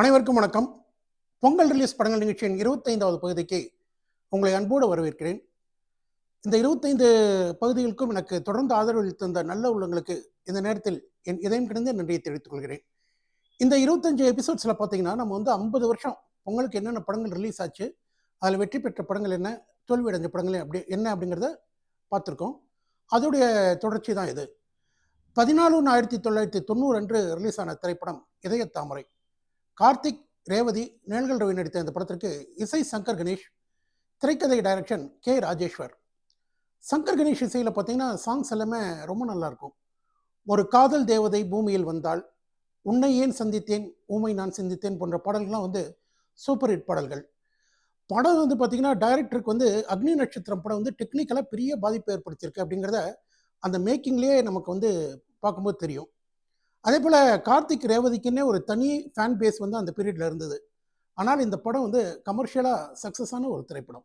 அனைவருக்கும் வணக்கம். பொங்கல் ரிலீஸ் படங்கள் நிகழ்ச்சியின் இருபத்தைந்தாவது பகுதிக்கு உங்களை அன்போடு வரவேற்கிறேன். இந்த இருபத்தைந்து பகுதிகளுக்கும் எனக்கு தொடர்ந்து ஆதரவு அளித்த நல்ல உள்ளங்களுக்கு இந்த நேரத்தில் என் இதயம் கிடந்த நன்றியை தெரிவித்துக் கொள்கிறேன். இந்த இருபத்தஞ்சு எபிசோட்ஸில் பார்த்தீங்கன்னா நம்ம வந்து ஐம்பது வருஷம் பொங்கலுக்கு என்னென்ன படங்கள் ரிலீஸ் ஆச்சு அதில் வெற்றி பெற்ற படங்கள் என்ன தோல்வியடைஞ்ச படங்கள் அப்படி என்ன அப்படிங்கிறத பார்த்துருக்கோம். அதோடைய தொடர்ச்சி தான் இது. பதினாலு ஒன்று ஆயிரத்தி தொள்ளாயிரத்தி தொண்ணூறு அன்று ரிலீஸ் ஆன திரைப்படம் இதய தாமரை. கார்த்திக் ரேவதி நிழல்கள் ரவி நடித்த இந்த படத்திற்கு இசை சங்கர் கணேஷ் திரைக்கதை டைரக்ஷன் கே ராஜேஸ்வர். சங்கர் கணேஷ் இசையில் பார்த்தீங்கன்னா சாங்ஸ் எல்லாமே ரொம்ப நல்லாயிருக்கும் ஒரு காதல் தேவதை பூமியில் வந்தால் உன்னை ஏன் சந்தித்தேன் ஊமை நான் சிந்தித்தேன் போன்ற பாடல்கள்லாம் வந்து சூப்பர் ஹிட் பாடல்கள். படம் வந்து பார்த்தீங்கன்னா டைரக்டருக்கு வந்து அக்னி நட்சத்திரம் படம் வந்து டெக்னிக்கலாக பெரிய பாதிப்பு ஏற்படுத்தியிருக்கு அப்படிங்கிறத அந்த மேக்கிங்லேயே நமக்கு வந்து பார்க்கும்போது தெரியும். அதே போல் கார்த்திக் ரேவதிக்குன்னே ஒரு தனி ஃபேன் பேஸ் வந்து அந்த பீரியடில் இருந்தது. ஆனால் இந்த படம் வந்து கமர்ஷியலாக சக்ஸஸான ஒரு திரைப்படம்.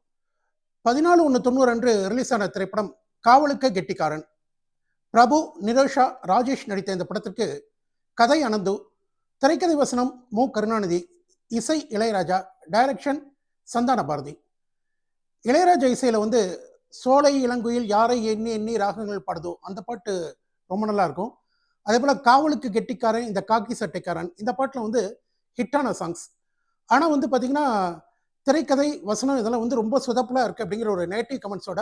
பதினாலு ஒன்று தொண்ணூறு அன்று ரிலீஸ் ஆன திரைப்படம் காவலுக்க கெட்டிக்காரன். பிரபு நிரோஷா ராஜேஷ் நடித்த இந்த படத்திற்கு கதை அனந்து திரைக்கதை வசனம் மு. கருணாநிதி இசை இளையராஜா டைரக்ஷன் சந்தான பாரதி. இளையராஜா இசையில் வந்து சோலை இளங்குயில் யாரை எண்ணி எண்ணி ராகங்கள் பாடுதோ அந்த பாட்டு ரொம்ப நல்லா இருக்கும். அதே போல் காவலுக்கு கெட்டிக்காரன் இந்த காக்கி சட்டைக்காரன் இந்த பாட்டில் வந்து ஹிட்டான சாங்ஸ் ஆனால் வந்து பார்த்திங்கன்னா திரைக்கதை வசனம் இதெல்லாம் வந்து ரொம்ப சுதப்பலாக இருக்குது அப்படிங்கிற ஒரு நெகட்டிவ் கமெண்ட்ஸோட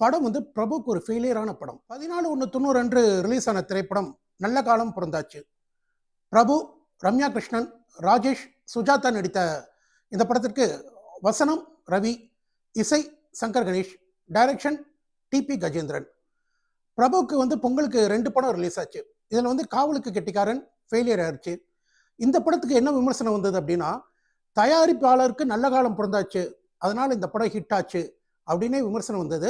படம் வந்து பிரபுக்கு ஒரு ஃபெயிலியரான படம். பதினாலு ஒன்று தொண்ணூறு அன்று ரிலீஸ் ஆன திரைப்படம் நல்ல காலம் பிறந்தாச்சு. பிரபு ரம்யா கிருஷ்ணன் ராஜேஷ் சுஜாதா நடித்த இந்த படத்திற்கு வசனம் ரவி இசை சங்கர் கணேஷ் டைரக்ஷன் டிபி கஜேந்திரன். பிரபுவுக்கு வந்து பொங்கலுக்கு ரெண்டு படம் ரிலீஸ் ஆச்சு. இதில் வந்து காவலுக்கு கெட்டிக்காரன் ஃபெயிலியர் ஆயிடுச்சு இந்த படத்துக்கு என்ன விமர்சனம் வந்தது அப்படின்னா தயாரிப்பாளருக்கு நல்ல காலம் பிறந்தாச்சு அதனால் இந்த படம் ஹிட் ஆச்சு அப்படின்னே விமர்சனம் வந்தது.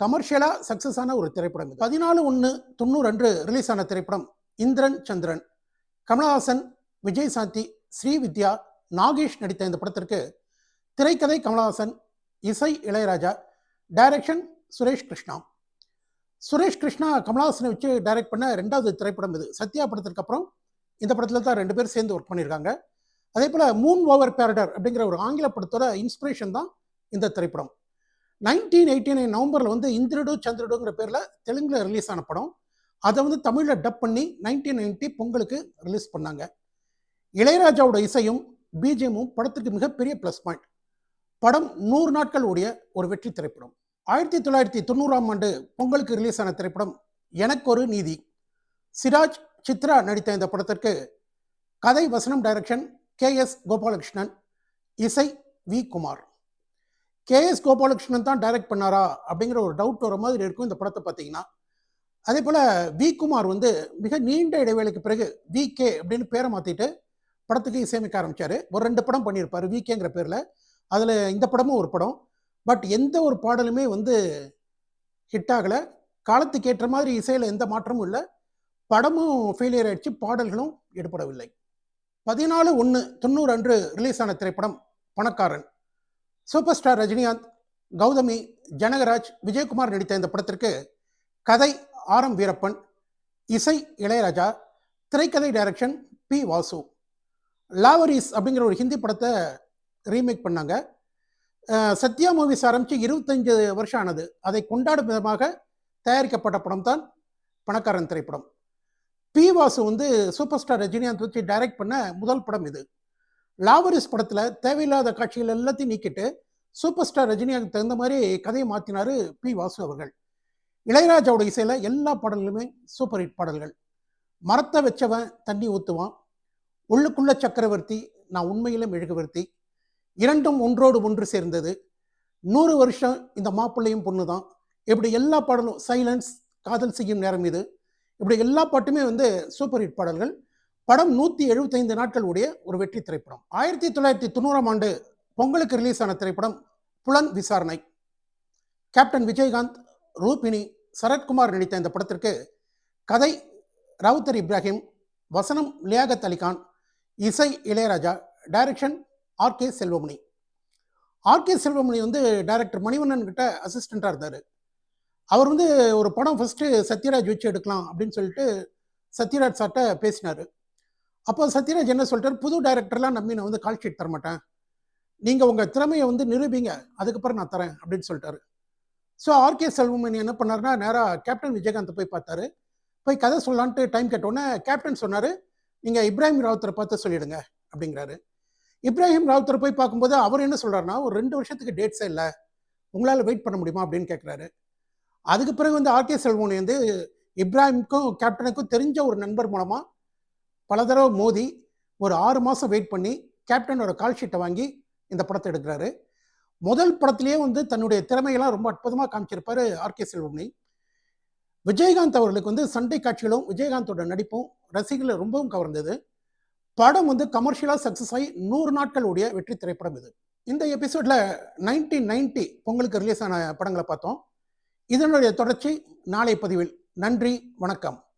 கமர்ஷியலாக சக்ஸஸ் ஆன ஒரு திரைப்படம் இது. பதினாலு ஒன்று தொண்ணூறு அன்று ரிலீஸ் ஆன திரைப்படம் இந்திரன் சந்திரன். கமலஹாசன் விஜய் சாந்தி ஸ்ரீ வித்யா நாகேஷ் நடித்த இந்த படத்திற்கு திரைக்கதை கமலஹாசன் இசை இளையராஜா டைரக்ஷன் சுரேஷ் கிருஷ்ணா. சுரேஷ் கிருஷ்ணா கமலஹாசனை வச்சு டைரக்ட் பண்ண ரெண்டாவது திரைப்படம் இது. சத்யா படத்திற்கு அப்புறம் இந்த படத்தில் தான் ரெண்டு பேரும் சேர்ந்து ஒர்க் பண்ணியிருக்காங்க அதே போல் மூன் ஓவர் பேரடர் அப்படிங்கிற ஒரு ஆங்கில படத்தோட இன்ஸ்பிரேஷன் தான் இந்த திரைப்படம். நைன்டீன் எயிட்டி நைன் நவம்பரில் வந்து இந்திரடு சந்திரடுங்கிற பேரில் தெலுங்கில் ரிலீஸ் ஆன படம். அதை வந்து தமிழில் டப் பண்ணி நைன்டீன் நைன்டி பொங்கலுக்கு ரிலீஸ் பண்ணாங்க. இளையராஜாவோட இசையும் பிஜிஎமும் படத்துக்கு மிகப்பெரிய ப்ளஸ் பாயிண்ட் படம் நூறு நாட்கள் ஓடிய ஒரு வெற்றி திரைப்படம். ஆயிரத்தி தொள்ளாயிரத்தி தொண்ணூறாம் ஆண்டு பொங்கலுக்கு ரிலீஸ் ஆன திரைப்படம் எனக்கு ஒரு நீதி. சிராஜ் சித்ரா நடித்த இந்த படத்திற்கு கதை வசனம் டைரக்ஷன் கே எஸ் கோபாலகிருஷ்ணன் இசை V Kumar. K S Gopalakrishnan தான் டைரக்ட் பண்ணாரா அப்படிங்கிற ஒரு டவுட் வர மாதிரி இருக்கும் இந்த படத்தை பார்த்தீங்கன்னா. அதே போல் வி குமார் வந்து மிக நீண்ட இடைவேளைக்கு பிறகு வி கே அப்படின்னு பேரை மாற்றிட்டு படத்துக்கு இசையமைக்க ஆரம்பித்தார் ஒரு ரெண்டு படம் பண்ணியிருப்பார் வி கேங்கிற பேரில். அதில் இந்த படமும் ஒரு படம். பட் எந்த ஒரு பாடலுமே வந்து ஹிட் ஆகலை. காலத்துக்கு ஏற்ற மாதிரி இசையில் எந்த மாற்றமும் இல்லை. படமும் ஃபெயிலியர் ஆயிடுச்சு. பாடல்களும் எடுப்படவில்லை பதினாலு ஒன்று தொண்ணூறு அன்று ரிலீஸ் ஆன திரைப்படம் பணக்காரன். சூப்பர் ஸ்டார் ரஜினிகாந்த் கௌதமி ஜனகராஜ் விஜயகுமார் நடித்த இந்த படத்திற்கு கதை ஆர் எம் வீரப்பன் இசை இளையராஜா திரைக்கதை டைரக்ஷன் பி வாசு. லாவரிஸ் அப்படிங்கிற ஒரு ஹிந்தி படத்தை ரீமேக் பண்ணாங்க. சத்யா மூவிஸ் ஆரம்பித்து இருபத்தஞ்சு வருஷம் ஆனது அதை கொண்டாடும் விதமாக தயாரிக்கப்பட்ட படம் தான் பணக்காரன் திரைப்படம். பி வாசு வந்து சூப்பர் ஸ்டார் ரஜினிகாந்த் வச்சு டைரக்ட் பண்ண முதல் படம் இது. லாவரிஸ் படத்தில் தேவையில்லாத காட்சிகள் எல்லாத்தையும் நீக்கிட்டு சூப்பர் ஸ்டார் ரஜினிகாந்த் தகுந்த மாதிரி கதையை மாற்றினார் பி வாசு அவர்கள். இளையராஜாவோட இசையில் எல்லா பாடல்களுமே சூப்பர் ஹிட் பாடல்கள். மரத்தை வச்சவன் தண்ணி ஊற்றுவான் உள்ளுக்குள்ள சக்கரவர்த்தி நான் உண்மையிலும் மெழுகுவர்த்தி. இரண்டும் ஒன்றோடு ஒன்று சேர்ந்தது. நூறு வருஷம் இந்த மாப்பிள்ளையும் பொண்ணு தான் இப்படி எல்லா பாடலும் சைலன்ஸ் காதல் செய்யும் நேரம் இது. இப்படி எல்லா பாட்டுமே வந்து சூப்பர் ஹிட் பாடல்கள். படம் நூற்றி எழுபத்தைந்து நாட்கள் உடைய ஒரு வெற்றி திரைப்படம். ஆயிரத்தி தொள்ளாயிரத்தி தொண்ணூறாம் ஆண்டு பொங்கலுக்கு ரிலீஸ் ஆன திரைப்படம் புலன் விசாரணை. கேப்டன் விஜயகாந்த் ரூபினி சரத்குமார் நடித்த இந்த படத்திற்கு கதை ரவுத்தர் இப்ராஹிம் வசனம் லியாகத் அலிகான் இசை Ilaiyaraaja direction R K Selvamani. R K Selvamani வந்து டைரக்டர் மணிவண்ணன் கிட்ட அசிஸ்டண்ட்டாக இருந்தார். அவர் வந்து ஒரு படம் ஃபஸ்ட்டு சத்யராஜ் வச்சு எடுக்கலாம் அப்படின்னு சொல்லிட்டு சத்யராஜ் சார்கிட்ட பேசினார். அப்போ சத்யராஜ் என்ன சொல்லிட்டார்? புது டைரக்டர்லாம் நம்பி நான் வந்து கால் ஷீட் தர மாட்டேன். நீங்கள் உங்கள் திறமையை வந்து நிரூபிங்க. அதுக்கப்புறம் நான் தரேன் அப்படின்னு சொல்லிட்டாரு. ஸோ ஆர்கே செல்வமணி என்ன பண்ணாருன்னா நேராக கேப்டன் விஜயகாந்த் போய் பார்த்தாரு. போய் கதை சொல்லலான்ட்டு டைம் கேட்டோன்னே கேப்டன் சொன்னார் நீங்கள் இப்ராஹிம் ராவுத்தரை பார்த்து சொல்லிடுங்க அப்படிங்கிறாரு. இப்ராஹிம் ராவுத்தர் போய் பார்க்கும்போது அவர் என்ன சொல்கிறாருன்னா ஒரு ரெண்டு வருஷத்துக்கு டேட்ஸே இல்லை. உங்களால் வெயிட் பண்ண முடியுமா? அப்படின்னு கேட்குறாரு அதுக்கு பிறகு வந்து ஆர்கே செல்வமணி வந்து இப்ராஹிமுக்கும் கேப்டனுக்கும் தெரிஞ்ச ஒரு நண்பர் மூலமாக பல தடவை மோதி ஒரு ஆறு மாதம் வெயிட் பண்ணி கேப்டனோட கால் ஷீட்டை வாங்கி இந்த படத்தை எடுக்கிறாரு. முதல் படத்திலேயே வந்து தன்னுடைய திறமையெல்லாம் ரொம்ப அற்புதமாக காமிச்சிருப்பார் ஆர்கே செல்வமணி. விஜயகாந்த் அவர்களுக்கு வந்து சண்டை காட்சிகளும் விஜயகாந்தோட நடிப்பும் ரசிகர்களை ரொம்பவும் கவர்ந்தது. படம் வந்து கமர்ஷியலாக சக்ஸஸ் ஆகி நூறு நாட்கள் உடைய வெற்றி திரைப்படம் இது. இந்த எபிசோடில் நைன்டீன் நைன்டி பொங்கலுக்கு ரிலீஸ் ஆன படங்களை பார்த்தோம். இதனுடைய தொடர்ச்சி நாளை பதிவில். நன்றி வணக்கம்.